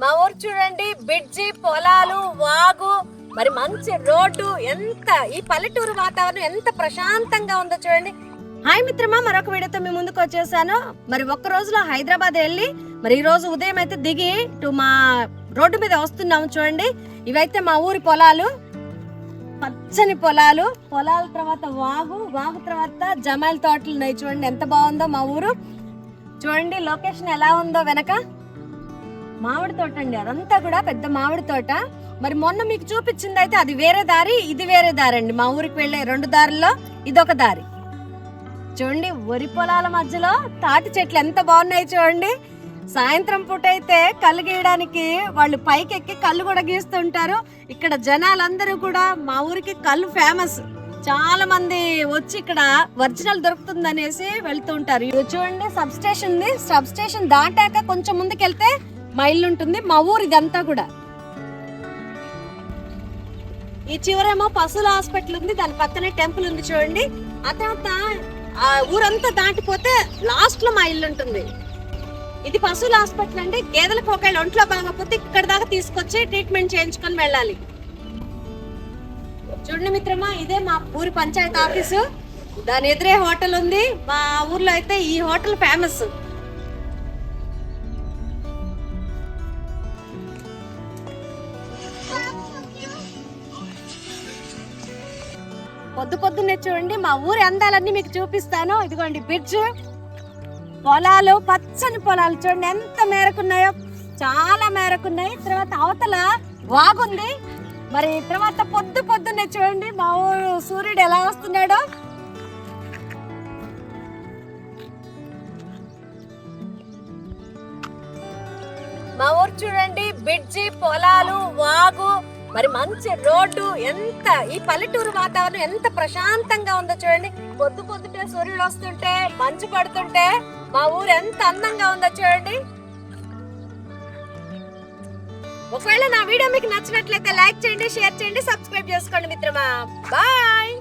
మా ఊరు చూడండి బిడ్జి పొలాలు వాగు మరి మంచి రోడ్డు ఎంత ఈ పల్లెటూరు వాతావరణం ఎంత ప్రశాంతంగా ఉందో చూడండి. హాయ్ మిత్రమా మరొక వీడియోతో మీ ముందుకు వచ్చేసాను. మరి ఒక్క రోజులో హైదరాబాద్ వెళ్ళి మరి ఈ రోజు ఉదయం అయితే దిగి టు మా రోడ్డు మీద వస్తున్నాము చూడండి. ఇవైతే మా ఊరి పొలాలు. పచ్చని పొలాలు. పొలాల తర్వాత వాగు వాగు తర్వాత జమాయిల తోటలు ఉన్నాయి చూడండి ఎంత బాగుందో మా ఊరు. చూడండి లొకేషన్ ఎలా ఉందో వెనక. మామిడి తోట అండి అదంతా కూడా పెద్ద మామిడి తోట. మరి మొన్న మీకు చూపించింది అయితే అది వేరే దారి ఇది వేరే దారి అండి. మా ఊరికి వెళ్ళే రెండు దారుల్లో ఇదొక దారి. చూడండి వరి పొలాల మధ్యలో తాటి చెట్లు ఎంత బాగున్నాయి చూడండి. సాయంత్రం పూట అయితే కళ్ళు గీయడానికి వాళ్ళు పైకి ఎక్కి కళ్ళు కూడా గీస్తుంటారు. ఇక్కడ జనాలందరూ కూడా మా ఊరికి కళ్ళు ఫేమస్ చాలా మంది వచ్చి ఇక్కడ ఒరిజినల్ దొరుకుతుందనేసి వెళ్తూ ఉంటారు చూడండి సబ్ స్టేషన్ ఉంది. సబ్ స్టేషన్ దాటాక కొంచెం ముందుకెళ్తే మైల్ మా ఇల్లు ఉంటుంది మా ఊరు ఇదంతా కూడా. ఈ చివరేమో పశువుల హాస్పిటల్ ఉంది దాని పక్కనే టెంపుల్ ఉంది చూడండి. ఆ తర్వాత ఆ ఊరంతా దాటిపోతే లాస్ట్లో మా ఇల్లు ఉంటుంది ఇది పశువుల హాస్పిటల్ అండి. గేదెలకు ఒకవేళ ఒంట్లో బాగపోతే ఇక్కడ దాకా తీసుకొచ్చి ట్రీట్మెంట్ చేయించుకొని వెళ్ళాలి. చూడండి మిత్రమా ఇదే మా ఊరి పంచాయత్ ఆఫీసు. దాని ఎదురే హోటల్ ఉంది మా ఊర్లో అయితే ఈ హోటల్ ఫేమస్ పొద్దు పొద్దున్నే చూడండి మా ఊరి అందాలన్నీ మీకు చూపిస్తాను. ఇదిగోండి బ్రిడ్జ్. పొలాలు పచ్చని పొలాలు చూడండి ఎంత మేరకున్నాయో. చాలా మేరకున్నాయి. తర్వాత అవతల వాగుంది మరి తర్వాత పొద్దు పొద్దున్నే చూడండి మా ఊరు సూర్యుడు ఎలా వస్తున్నాడో. మా ఊరు చూడండి బ్రిడ్జి పొలాలు వాగు. మరి మంచి రోడ్డు ఎంత ఈ పల్లెటూరు వాతావరణం ఎంత ప్రశాంతంగా ఉందో చూడండి. పొద్దు పొద్దుటే సూర్యుడు వస్తుంటే మంచు పడుతుంటే మా ఊరు ఎంత అందంగా ఉందో చూడండి. ఒకవేళ నా వీడియో మీకు నచ్చినట్లయితే లైక్ చేయండి షేర్ చేయండి సబ్స్క్రైబ్ చేసుకోండి మిత్రమా. బాయ్!